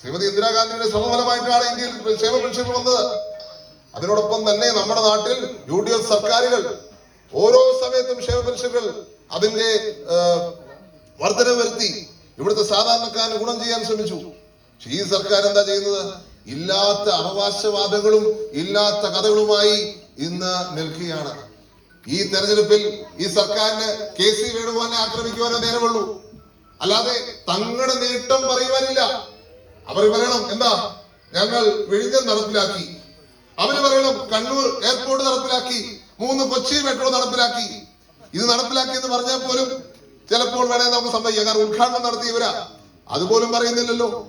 ശ്രീമതി ഇന്ദിരാഗാന്ധിയുടെ ശ്രമഫലമായിട്ടാണ് ഇന്ത്യയിൽ ക്ഷേമ പെൻഷൻ വന്നത്. അതിനോടൊപ്പം തന്നെ നമ്മുടെ നാട്ടിൽ യു ഡി എഫ് സർക്കാരുകൾ ഓരോ സമയത്തും ക്ഷേമ പെൻഷനുകൾ അതിന്റെ വർധന വരുത്തി ഇവിടുത്തെ സാധാരണക്കാരന് ഗുണം ചെയ്യാൻ ശ്രമിച്ചു. ഈ സർക്കാർ എന്താ ചെയ്യുന്നത്? ഇല്ലാത്ത അവകാശവാദങ്ങളും ഇല്ലാത്ത കഥകളുമായി ഇന്ന് നിൽക്കുകയാണ്. ഈ തെരഞ്ഞെടുപ്പിൽ ഈ സർക്കാരിന് കെ സി വേണുഗോപാലിനെ ആക്രമിക്കുവാനേ നേരമുള്ളൂ. അല്ലാതെ തങ്ങളുടെ നേട്ടം പറയുവാനില്ല. അവർ പറയണം എന്താ? ഞങ്ങൾ വിഴിഞ്ഞം നടപ്പിലാക്കി. അവർ പറയണം കണ്ണൂർ എയർപോർട്ട് നടപ്പിലാക്കി. മൂന്ന് കൊച്ചി മെട്രോ നടപ്പിലാക്കി. ഇത് നടപ്പിലാക്കി എന്ന് പറഞ്ഞാൽ പോലും ചിലപ്പോൾ വേണേ നമുക്ക് സംഭവിക്കാം. കാരണം ഉദ്ഘാടനം നടത്തിയവരാ അതുപോലും പറയുന്നില്ലല്ലോ.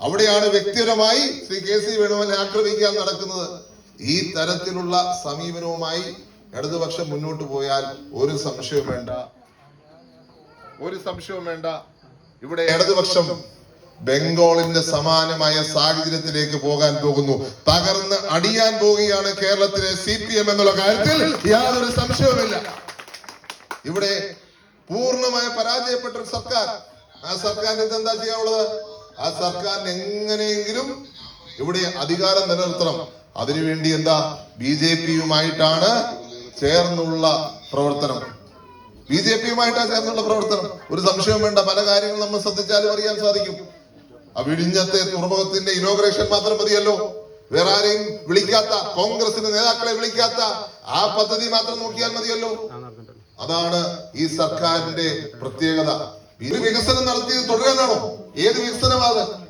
അവിടെയാണ് വ്യക്തിപരമായി ശ്രീ കെ സി വേണുവിനെ ആക്രമിക്കാൻ നടക്കുന്നത്. ഈ തരത്തിലുള്ള സമീപനവുമായി ഇടതുപക്ഷം മുന്നോട്ട് പോയാൽ ഒരു സംശയവും വേണ്ട. ഒരു സംശയവും വേണ്ട. ഇവിടെ ഇടതുപക്ഷം ബംഗാളിന്റെ സമാനമായ സാഹചര്യത്തിലേക്ക് പോകാൻ പോകുന്നു. തകർന്ന് അടിയാൻ പോവുകയാണ് കേരളത്തിലെ സി പി എം എന്നുള്ള കാര്യത്തിൽ യാതൊരു സംശയവുമില്ല. ഇവിടെ പൂർണമായ പരാജയപ്പെട്ട സർക്കാർ. ആ സർക്കാരിന് എന്താ ചെയ്യാനുള്ളത്? ആ സർക്കാരിന് എങ്ങനെയെങ്കിലും ഇവിടെ അധികാരം നിലനിർത്തണം. അതിനുവേണ്ടി എന്താ? ബി ജെ പിയുമായിട്ടാണ് ചേർന്നുള്ള പ്രവർത്തനം. ബി ജെ പിയുമായിട്ടാണ് ചേർന്നുള്ള പ്രവർത്തനം. ഒരു സംശയം വേണ്ട. പല കാര്യങ്ങളും നമ്മൾ ശ്രദ്ധിച്ചാലും അറിയാൻ സാധിക്കും. ആ വിഴിഞ്ഞത്തെ തുറമുഖത്തിന്റെ ഇനോഗ്രേഷൻ മാത്രം മതിയല്ലോ. വേറെ ആരെയും വിളിക്കാത്ത കോൺഗ്രസിന്റെ നേതാക്കളെ വിളിക്കാത്ത ആ പദ്ധതി മാത്രം നോക്കിയാൽ മതിയല്ലോ. അതാണ് ഈ സർക്കാരിന്റെ പ്രത്യേകത. ഇത് വികസനം നടത്തി തുടരാനാണോ ഏത് വികസനമാണ്?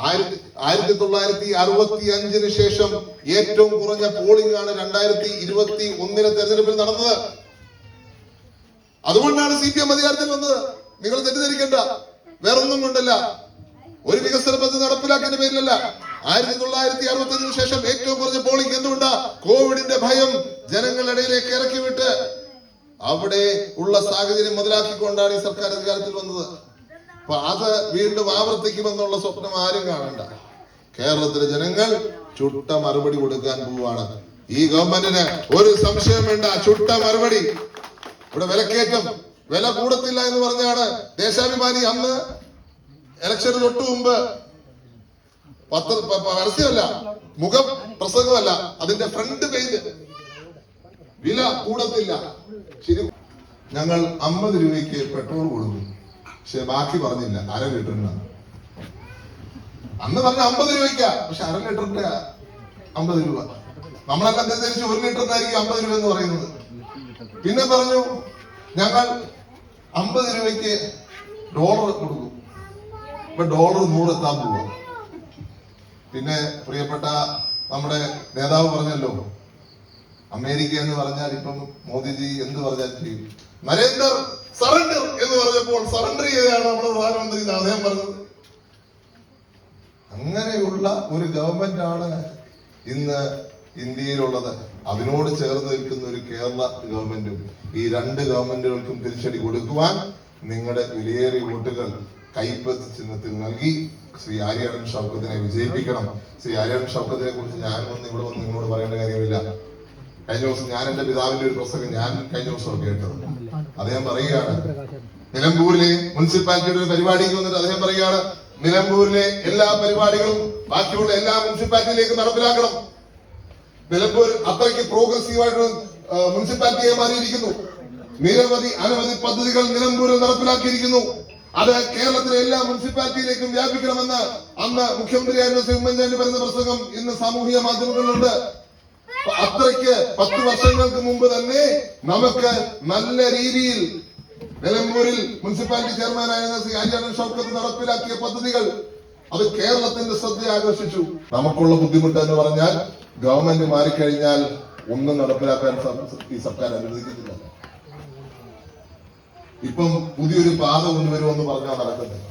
ആയിരത്തി ആയിരത്തി തൊള്ളായിരത്തി അറുപത്തി അഞ്ചിന് ശേഷം ഏറ്റവും കുറഞ്ഞ പോളിംഗ് ആണ് രണ്ടായിരത്തി ഇരുപത്തി ഒന്നിലെ തെരഞ്ഞെടുപ്പിൽ നടന്നത്. അതുകൊണ്ടാണ് സി പി എം അധികാരത്തിൽ വന്നത്. നിങ്ങൾ തെറ്റിദ്ധരിക്കണ്ട. വേറൊന്നും കൊണ്ടല്ല. ഒരു വികസന പദ്ധതി നടപ്പിലാക്കേണ്ട പേരിലല്ല. ആയിരത്തി തൊള്ളായിരത്തി അറുപത്തി അഞ്ചിന് ശേഷം ഏറ്റവും കുറഞ്ഞ പോളിംഗ് എന്തുകൊണ്ട്? കോവിഡിന്റെ ഭയം ജനങ്ങളിടയിലേക്ക് ഇറക്കി വിട്ട് അവിടെ ഉള്ള സാഹചര്യം മുതലാക്കിക്കൊണ്ടാണ് ഈ സർക്കാർ അധികാരത്തിൽ വന്നത്. അപ്പൊ അത് വീണ്ടും ആവർത്തിക്കുമെന്നുള്ള സ്വപ്നം ആരും കാണണ്ട. കേരളത്തിലെ ജനങ്ങൾ ചുട്ട മറുപടി കൊടുക്കാൻ പോവാണ്. ഈ ഗവൺമെന്റിന് ഒരു സംശയം വേണ്ട ചുട്ട മറുപടി. ഇവിടെ വിലക്കയറ്റം വില കൂടത്തില്ല എന്ന് പറഞ്ഞാണ് ദേശാഭിമാനി അന്ന് ഇലക്ഷന് തൊട്ട് മുമ്പ് പത്ര പരസ്യമല്ല മുഖം പ്രസംഗമല്ല അതിന്റെ ഫ്രണ്ട് പേജ് വില കൂടത്തില്ല. ശരി. ഞങ്ങൾ അമ്പത് രൂപയ്ക്ക് പെട്രോൾ കൊടുക്കും. പക്ഷെ ബാക്കി പറഞ്ഞില്ല അര ലിറ്ററിന്. അന്ന് പറഞ്ഞ അമ്പത് രൂപയ്ക്കാ പക്ഷെ അര ലിറ്ററിന്റെ അമ്പത് രൂപ. നമ്മളൊക്കെ അനുസരിച്ച് ഒരു ലിറ്ററിനായിരിക്കും അമ്പത് രൂപ എന്ന് പറയുന്നത്. പിന്നെ പറഞ്ഞു ഞങ്ങൾ അമ്പത് രൂപയ്ക്ക് ഡോളർ കൊടുക്കും. ഇപ്പൊ ഡോളർ നൂറെത്താൻ പോവാ. പിന്നെ പ്രിയപ്പെട്ട നമ്മുടെ നേതാവ് പറഞ്ഞല്ലോ അമേരിക്ക എന്ന് പറഞ്ഞാൽ ഇപ്പം മോദിജി എന്ത് പറഞ്ഞാൽ ചെയ്യും. നരേന്ദർ സറണ്ടർ എന്ന് പറഞ്ഞപ്പോൾ സറണ്ടർ ചെയ്താണ് നമ്മുടെ പ്രധാനമന്ത്രി അദ്ദേഹം പറഞ്ഞത്. അങ്ങനെയുള്ള ഒരു ഗവൺമെന്റ് ആണ് ഇന്ന് ഇന്ത്യയിലുള്ളത്. അതിനോട് ചേർന്ന് നിൽക്കുന്ന ഒരു കേരള ഗവൺമെന്റും ഈ രണ്ട് ഗവൺമെന്റുകൾക്കും തിരിച്ചടി കൊടുക്കുവാൻ നിങ്ങളുടെ വിലയേറിയ വോട്ടുകൾ കൈപ്പത്ത് ചിഹ്നത്തിൽ നൽകി ശ്രീ ആര്യാടൻ ഷൗക്കത്തിനെ വിജയിപ്പിക്കണം. ശ്രീ ആര്യാടൻ ഷൗക്കത്തിനെ കുറിച്ച് ഞാൻ ഒന്നും ഇവിടെ വന്ന് നിങ്ങളോട് പറയേണ്ട കാര്യമില്ല. കഴിഞ്ഞ ദിവസം ഞാൻ എന്റെ പിതാവിന്റെ ഒരു പ്രസംഗം ഞാൻ കഴിഞ്ഞ ദിവസം കേട്ടത്. അദ്ദേഹം പറയുകയാണ് നിലമ്പൂരിലെ മുനിസിപ്പാലിറ്റിയുടെ ഒരു പരിപാടിക്ക് വന്നിട്ട് അദ്ദേഹം പറയുകയാണ് നിലമ്പൂരിലെ എല്ലാ പരിപാടികളും ബാക്കിയുള്ള എല്ലാ മുനിസിപ്പാലിറ്റിയിലേക്ക് നടപ്പിലാക്കണം. നിലമ്പൂർ അത്രയ്ക്ക് പ്രോഗ്രസീവ് മുനിസിപ്പാലിറ്റിയെ ആ, മുനിസിപ്പാലിറ്റിയായി മാറിയിരിക്കുന്നു. നിരവധി അനവധി പദ്ധതികൾ നിലമ്പൂരിൽ നടപ്പിലാക്കിയിരിക്കുന്നു. അത് കേരളത്തിലെ എല്ലാ മുനിസിപ്പാലിറ്റിയിലേക്കും വ്യാപിക്കണമെന്ന് അന്ന് മുഖ്യമന്ത്രിയായിരുന്ന ശ്രീ ഉമ്മൻചാണ്ടി പറഞ്ഞ പ്രസംഗം ഇന്ന് സാമൂഹിക മാധ്യമങ്ങളിലുണ്ട്. അത്രയ്ക്ക് പത്ത് വർഷങ്ങൾക്ക് മുമ്പ് തന്നെ നമുക്ക് നല്ല രീതിയിൽ നിലമ്പൂരിൽ മുനിസിപ്പാലിറ്റി ചെയർമാനായിരുന്ന ശ്രീ ആര്യാടൻ ഷൗക്കത്ത് നടപ്പിലാക്കിയ പദ്ധതികൾ അത് കേരളത്തിന്റെ ശ്രദ്ധ ആകർഷിച്ചു. നമുക്കുള്ള ബുദ്ധിമുട്ട് എന്ന് പറഞ്ഞാൽ ഗവൺമെന്റ് മാറിക്കഴിഞ്ഞാൽ ഒന്നും നടപ്പിലാക്കാൻ ഈ സർക്കാർ അനുവദിക്കുന്നില്ല. ഇപ്പം പുതിയൊരു പാത കൊണ്ടുവരുമെന്ന് പറഞ്ഞാൽ നടക്കുന്നത്.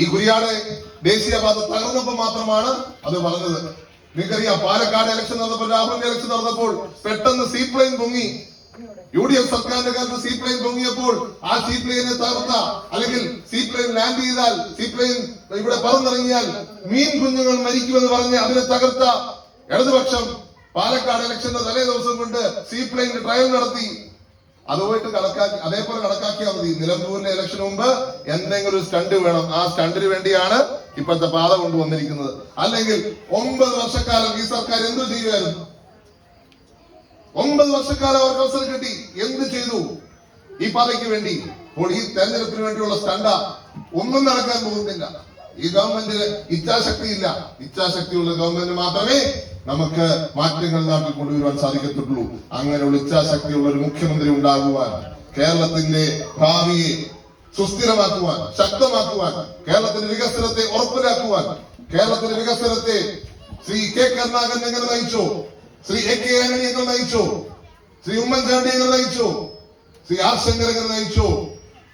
ഈ കുരിയാട് ദേശീയപാത തകർന്നപ്പോൾ മാത്രമാണ് അത് പറഞ്ഞത്. നിങ്ങൾക്കറിയാം പാലക്കാട് ഇലക്ഷൻ നടന്നപ്പോൾ രാഹുലിന്റെ ഇലക്ഷൻ നടന്നപ്പോൾ പെട്ടെന്ന് സീപ്ലെയിൻ പൊങ്ങി. യു ഡി എഫ് സർക്കാരിന്റെ കാലത്ത് സീപ്ലെയിൻ പൊങ്ങിയപ്പോൾ ആ സീപ്ലെയിനെ തകർത്ത. അല്ലെങ്കിൽ സീപ്ലെയിൻ ലാൻഡ് ചെയ്താൽ സീപ്ലെയിൻ ഇവിടെ പറന്നിറങ്ങിയാൽ മീൻ കുഞ്ഞുങ്ങൾ മരിക്കുമെന്ന് പറഞ്ഞ് അതിനെ തകർത്ത. ഇടതുപക്ഷം പാലക്കാട് ഇലക്ഷന്റെ തലേ ദിവസം കൊണ്ട് സീപ്ലെയിൻ ട്രയൽ നടത്തി. അതുമായിട്ട് കണക്കാക്കി അതേപോലെ കണക്കാക്കിയാൽ മതി. നിലമ്പൂരിലെ ഇലക്ഷന് മുമ്പ് എന്തെങ്കിലും ഒരു സ്റ്റണ്ട് വേണം. ആ സ്റ്റണ്ടിന് വേണ്ടിയാണ് ഇപ്പോഴത്തെ പാത കൊണ്ടുവന്നിരിക്കുന്നത്. അല്ലെങ്കിൽ ഒമ്പത് വർഷക്കാലം ഈ സർക്കാർ എന്ത് ചെയ്യുമായിരുന്നു? ഒമ്പത് വർഷക്കാലം അവർക്ക് അവസരം കിട്ടി. എന്ത് ചെയ്തു? ഈ പാതയ്ക്ക് വേണ്ടി. അപ്പോൾ ഈ തെരഞ്ഞെടുപ്പിന് വേണ്ടിയുള്ള സ്റ്റണ്ട ഒന്നും നടക്കാൻ പോകുന്നില്ല. ഈ ഗവൺമെന്റിന് ഇച്ഛാശക്തി ഇല്ല ഇച്ഛാശക്തിയുള്ള ഗവൺമെന്റ് മാത്രമേ നമുക്ക് മാറ്റങ്ങൾ നാട്ടിൽ കൊണ്ടുവരുവാൻ സാധിക്കത്തുള്ളൂ. അങ്ങനെയുള്ള ഇച്ഛാശക്തിയുള്ള ഒരു മുഖ്യമന്ത്രി ഉണ്ടാകുവാൻ കേരളത്തിന്റെ ഭാവിയെ സുസ്ഥിരമാക്കുവാൻ ശക്തമാക്കുവാൻ കേരളത്തിന്റെ വികസനത്തെ ഉറപ്പിലാക്കുവാൻ കേരളത്തിന്റെ വികസനത്തെ ശ്രീ കെ കരുണാകരൻ എങ്ങനെ നയിച്ചു ശ്രീ എ കെ ആന്റണി എങ്ങനെ നയിച്ചു ശ്രീ ഉമ്മൻചാണ്ടി എങ്ങനെ നയിച്ചു ശ്രീ ആർ ശങ്കർ എങ്ങനെ നയിച്ചു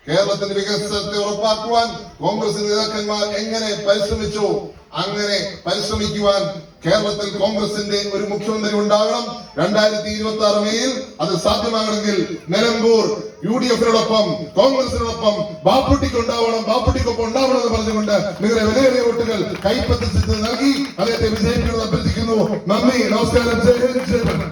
കേരളത്തിന്റെ വികസനത്തെ ഉറപ്പാക്കുവാൻ കോൺഗ്രസ് നേതാക്കന്മാർ എങ്ങനെ പരിശ്രമിച്ചോ അങ്ങനെ പരിശ്രമിക്കുവാൻ കേരളത്തിൽ കോൺഗ്രസിന്റെ ഒരു മുഖ്യമന്ത്രി ഉണ്ടാകണം. രണ്ടായിരത്തി ഇരുപത്തി ആറ് മെയിൽ അത് സാധ്യമാകണമെങ്കിൽ നിലമ്പൂർ യു ഡി എഫിനോടൊപ്പം കോൺഗ്രസിനോടൊപ്പം ബാപ്പുട്ടിക്ക് ഉണ്ടാവണം ബാപ്പുട്ടിക്കൊപ്പം ഉണ്ടാവണം എന്ന് പറഞ്ഞുകൊണ്ട് നിങ്ങളുടെ വലിയ വോട്ടുകൾ കൈപ്പത്തി നൽകി അദ്ദേഹത്തെ വിജയിക്കണമെന്ന് അഭ്യർത്ഥിക്കുന്നു. നന്ദി നമസ്കാരം.